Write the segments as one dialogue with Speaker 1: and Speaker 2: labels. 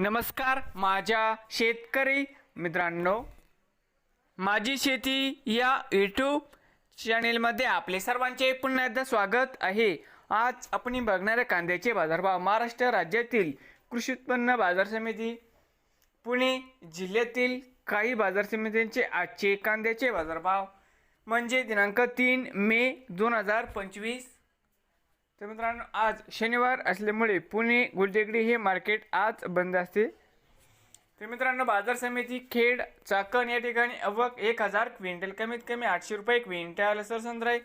Speaker 1: नमस्कार माझ्या शेतकरी मित्रांनो. माझी शेती या यूट्यूब चॅनेलमध्ये आपले सर्वांचे पुन्हा एकदा स्वागत आहे. आज आपण बघणाऱ्या कांद्याचे बाजारभाव महाराष्ट्र राज्यातील कृषी उत्पन्न बाजार समिती पुणे जिल्ह्यातील काही बाजार समित्यांचे आजचे कांद्याचे बाजारभाव. म्हणजे दिनांक तीन मे दोन हजार पंचवीस. तर मित्रांनो आज शनिवार असल्यामुळे पुणे गुलटेकडी हे मार्केट आज बंद असते. तर मित्रांनो बाजार समिती खेड चाकण या ठिकाणी अवक एक हजार क्विंटल कमीत कमी आठशे रुपये क्विंटल सरसंद्राई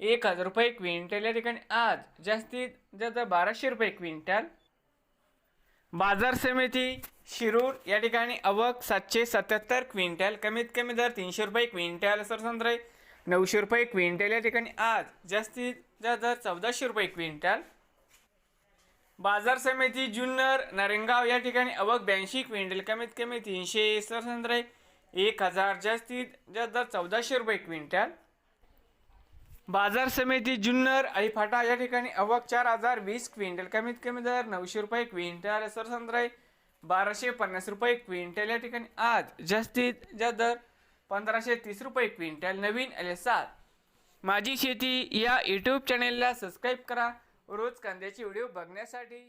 Speaker 1: एक हजार रुपये क्विंटल या ठिकाणी आज जास्तीत जास्त बाराशे रुपये क्विंटल. बाजार समिती शिरूर या ठिकाणी अवक सातशे सत्याहत्तर क्विंटल कमीत कमी दर तीनशे रुपये क्विंटल सर सरसंद्राई नऊशे रुपये क्विंटल या ठिकाणी. आज जास्तीत जास्त दर चौदाशे रुपये क्विंटल. बाजार समिती जुन्नर नारेंगाव या ठिकाणी अवक ब्याऐंशी क्विंटल कमीत कमी तीनशे सरसंद्रे एक हजार जास्तीत जास्त दर चौदाशे रुपये क्विंटल. बाजार समिती जुन्नर अळीफाटा या ठिकाणी अवक चार हजार वीस क्विंटल कमीत कमी दर नऊशे रुपये क्विंटल सरसंद्रे बाराशे पन्नास रुपये क्विंटल या ठिकाणी. आज जास्तीत जास्त दर पंधराशे तीस रुपये क्विंटल नवीन एल एस आर माझी शेती या यूट्यूब चॅनेलला सबस्क्राईब करा. रोज कांद्याचे व्हिडिओ बघण्यासाठी.